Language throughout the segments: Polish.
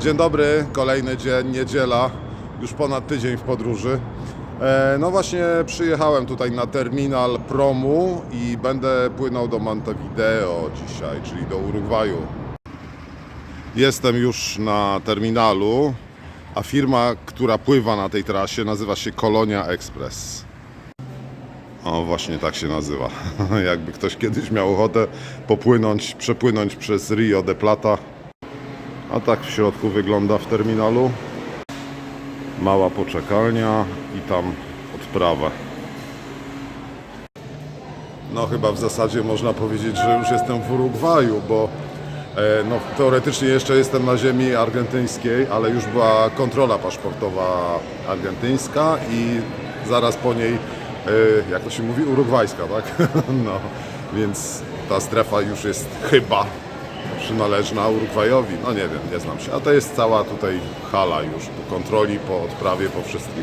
Dzień dobry, kolejny dzień, niedziela, już ponad tydzień w podróży. E, No właśnie przyjechałem tutaj na terminal promu i będę płynął do Montevideo dzisiaj, czyli do Urugwaju. Jestem już na terminalu, a firma, która pływa na tej trasie nazywa się Kolonia Express. O, właśnie tak się nazywa. Jakby ktoś kiedyś miał ochotę popłynąć, przepłynąć przez Rio de Plata. A tak w środku wygląda w terminalu. Mała poczekalnia i tam odprawa. No chyba w zasadzie można powiedzieć, że już jestem w Urugwaju, bo e, no, teoretycznie jeszcze jestem na ziemi argentyńskiej, ale już była kontrola paszportowa argentyńska i zaraz po niej, e, jak to się mówi, urugwajska, tak? No, więc ta strefa już jest chyba przynależna Urugwajowi. No nie wiem, nie znam się. A to jest cała tutaj hala już po kontroli, po odprawie, po wszystkim.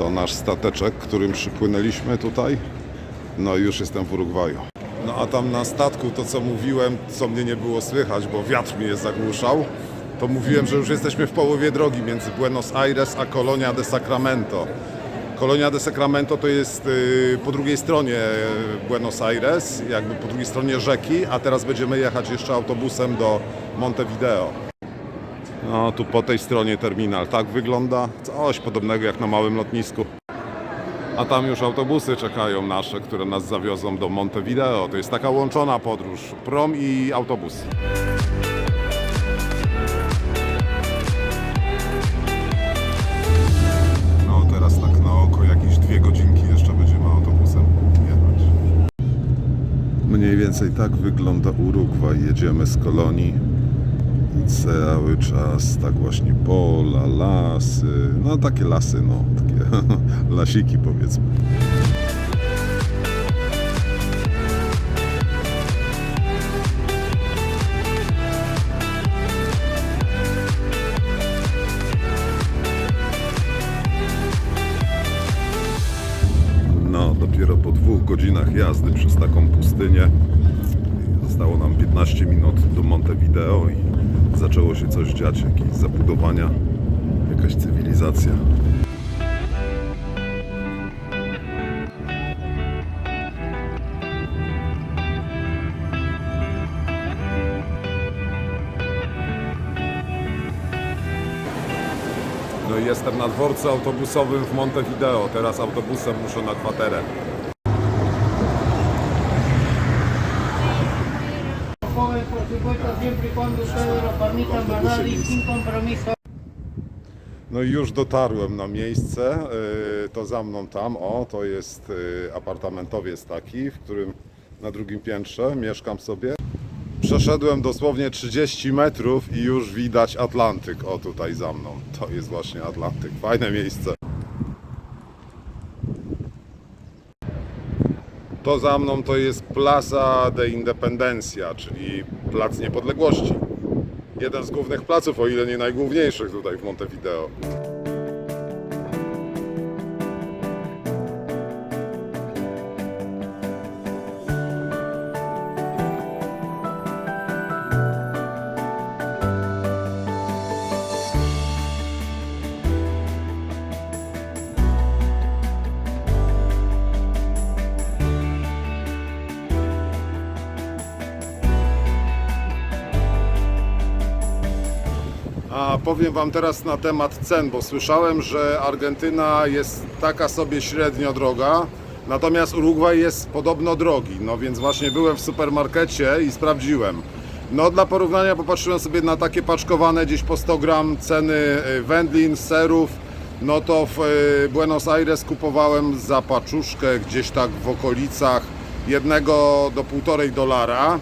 To nasz stateczek, którym przypłynęliśmy tutaj. No i już jestem w Urugwaju. No a tam na statku to co mówiłem, co mnie nie było słychać, bo wiatr mnie zagłuszał, to mówiłem, że już jesteśmy w połowie drogi między Buenos Aires a Colonia de Sacramento. Colonia de Sacramento to jest y, po drugiej stronie y, Buenos Aires, jakby po drugiej stronie rzeki, a teraz będziemy jechać jeszcze autobusem do Montevideo. No tu po tej stronie terminal tak wygląda. Coś podobnego jak na małym lotnisku. A tam już autobusy czekają nasze, które nas zawiozą do Montevideo. To jest taka łączona podróż. Prom i autobus. No teraz tak na oko jakieś dwie godzinki jeszcze będziemy autobusem jechać. Mniej więcej tak wygląda Urugwaj. Jedziemy z kolonii cały czas tak właśnie pola, lasy, no takie lasy, no takie lasiki powiedzmy. No, dopiero po dwóch godzinach jazdy przez taką pustynię Zostało nam 15 minut do Montevideo i zaczęło się coś dziać, jakieś zabudowania, jakaś cywilizacja. No i jestem na dworcu autobusowym w Montevideo. Teraz autobusem muszę na kwaterę. Y. No i już dotarłem na miejsce. Yy, To za mną tam, o, to jest yy, apartamentowiec taki, w którym na drugim piętrze mieszkam sobie. Przeszedłem dosłownie 30 metrów i już widać Atlantyk, o tutaj za mną. To jest właśnie Atlantyk, fajne miejsce. To za mną to jest Plaza de Independencia, czyli Plac Niepodległości. Jeden z głównych placów, o ile nie najgłówniejszych tutaj w Montevideo. A powiem Wam teraz na temat cen, bo słyszałem, że Argentyna jest taka sobie średnio droga, natomiast Urugwaj jest podobno drogi. No więc właśnie byłem w supermarkecie i sprawdziłem. No dla porównania popatrzyłem sobie na takie paczkowane gdzieś po 100 gram ceny y, wędlin, serów. No to w y, Buenos Aires kupowałem za paczuszkę gdzieś tak w okolicach jednego do półtorej dolara.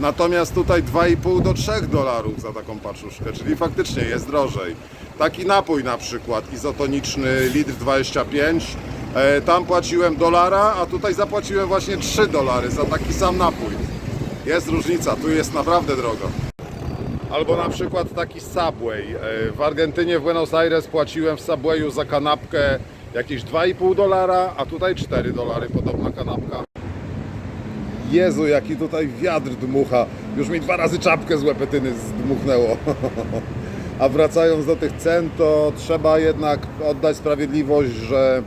Natomiast tutaj 2,5 do 3 dolarów za taką paczuszkę, czyli faktycznie jest drożej. Taki napój na przykład izotoniczny litr 25, e, tam płaciłem dolara, a tutaj zapłaciłem właśnie 3 dolary za taki sam napój. Jest różnica, tu jest naprawdę drogo. Albo na przykład taki Subway. E, W Argentynie, w Buenos Aires płaciłem w Subwayu za kanapkę jakieś 2,5 dolara, a tutaj 4 dolary podobna kanapka. Jezu, jaki tutaj wiatr dmucha. Już mi dwa razy czapkę z łepetyny zdmuchnęło. A wracając do tych cen, to trzeba jednak oddać sprawiedliwość, że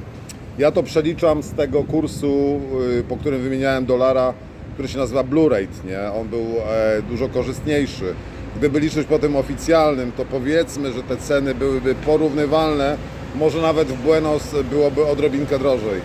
ja to przeliczam z tego kursu, y, po którym wymieniałem dolara, który się nazywa Blue Rate, nie? On był e, dużo korzystniejszy. Gdyby liczyć po tym oficjalnym, to powiedzmy, że te ceny byłyby porównywalne, może nawet w Buenos byłoby odrobinkę drożej.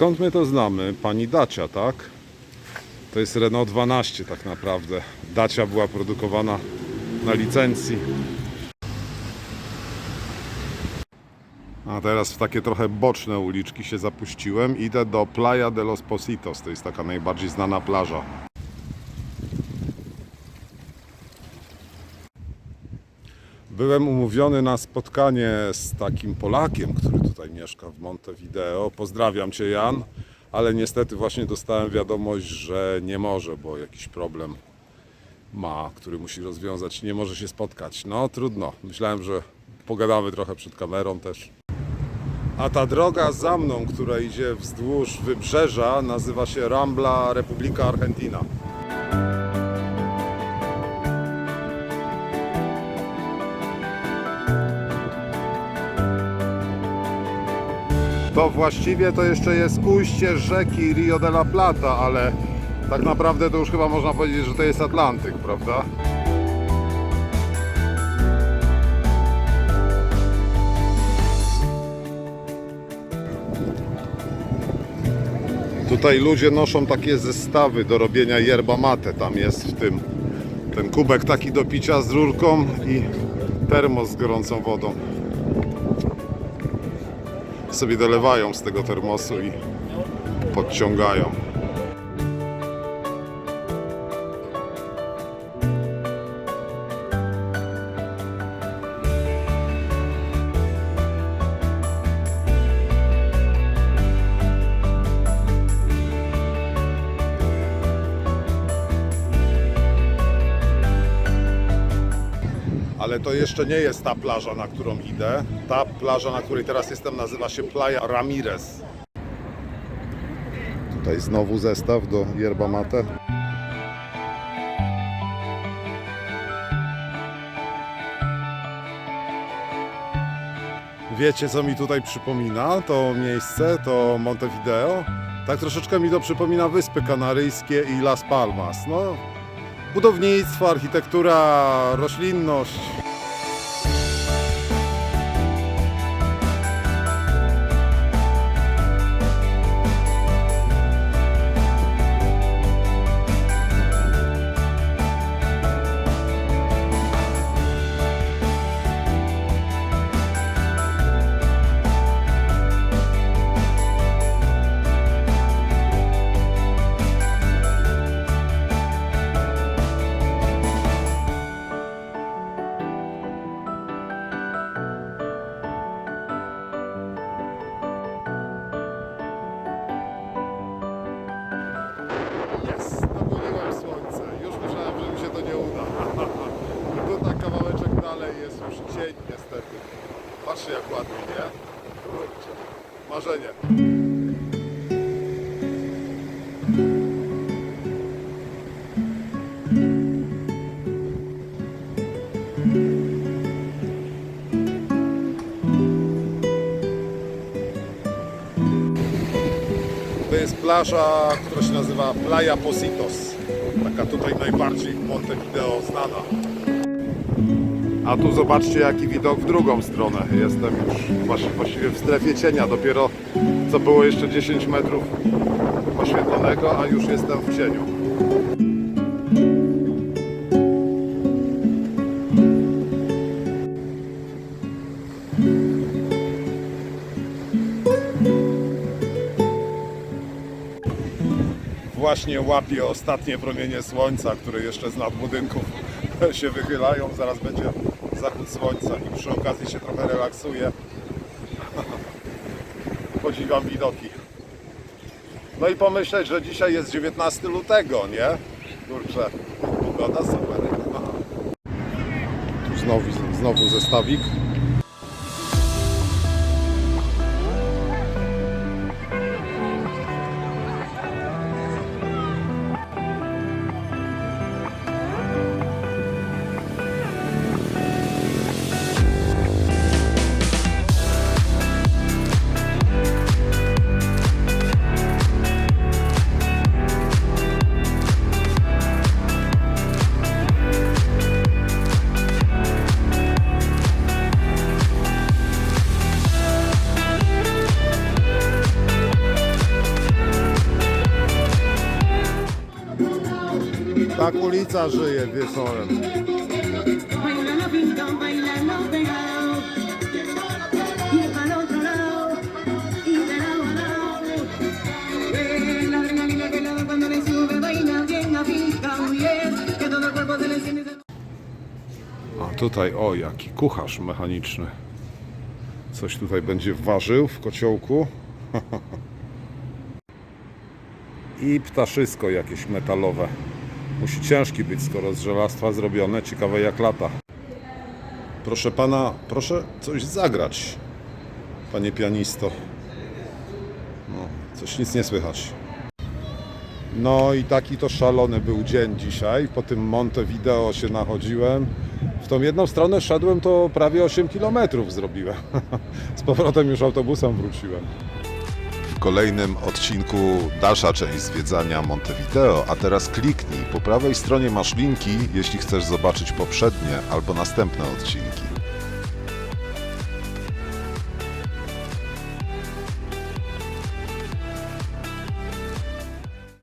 Skąd my to znamy? Pani Dacia, tak? To jest Renault 12 tak naprawdę. Dacia była produkowana na licencji. A teraz w takie trochę boczne uliczki się zapuściłem. Idę do Playa de los Positos. To jest taka najbardziej znana plaża. Byłem umówiony na spotkanie z takim Polakiem, który tutaj mieszka w Montevideo. Pozdrawiam Cię, Jan, ale niestety właśnie dostałem wiadomość, że nie może, bo jakiś problem ma, który musi rozwiązać. Nie może się spotkać. No trudno. Myślałem, że pogadamy trochę przed kamerą też. A ta droga za mną, która idzie wzdłuż wybrzeża, nazywa się Rambla Republika Argentina. To właściwie to jeszcze jest ujście rzeki Rio de la Plata, ale tak naprawdę to już chyba można powiedzieć, że to jest Atlantyk, prawda? Tutaj ludzie noszą takie zestawy do robienia yerba mate. Tam jest w tym ten kubek taki do picia z rurką i termos z gorącą wodą sobie dolewają z tego termosu i podciągają. Ale to jeszcze nie jest ta plaża, na którą idę. Ta plaża, na której teraz jestem, nazywa się Playa Ramirez. Tutaj znowu zestaw do yerba mate. Wiecie, co mi tutaj przypomina to miejsce, to Montevideo? Tak troszeczkę mi to przypomina Wyspy Kanaryjskie i Las Palmas. No, budownictwo, architektura, roślinność. Zobaczcie jak ładnie, nie? Kurczę, Marzenie. To jest plaża, która się nazywa Playa Positos. Taka tutaj najbardziej Montevideo znana. A tu zobaczcie jaki widok w drugą stronę. Jestem już właściwie w strefie cienia. Dopiero co było jeszcze 10 metrów oświetlonego, a już jestem w cieniu. Właśnie łapię ostatnie promienie słońca, które jeszcze z nad budynków się wychylają. Zaraz będzie zachód słońca i przy okazji się trochę relaksuję. Podziwiam widoki. No i pomyśleć, że dzisiaj jest 19 lutego, nie? Kurczę, pogoda super. Tu znowu, znowu zestawik. Se le enciende. se- A tutaj, o, jaki kucharz mechaniczny. Coś tutaj będzie ważył w kociołku. I ptaszysko jakieś metalowe. Musi ciężki być, skoro z żelastwa zrobione. Ciekawe jak lata. Proszę pana, proszę coś zagrać, panie pianisto. No, coś nic nie słychać. No i taki to szalony był dzień dzisiaj. Po tym Montevideo się nachodziłem. W tą jedną stronę szedłem, to prawie 8 km zrobiłem. Z powrotem już autobusem wróciłem. Kolejnym odcinku dalsza część zwiedzania Montevideo, a teraz kliknij. Po prawej stronie masz linki, jeśli chcesz zobaczyć poprzednie albo następne odcinki.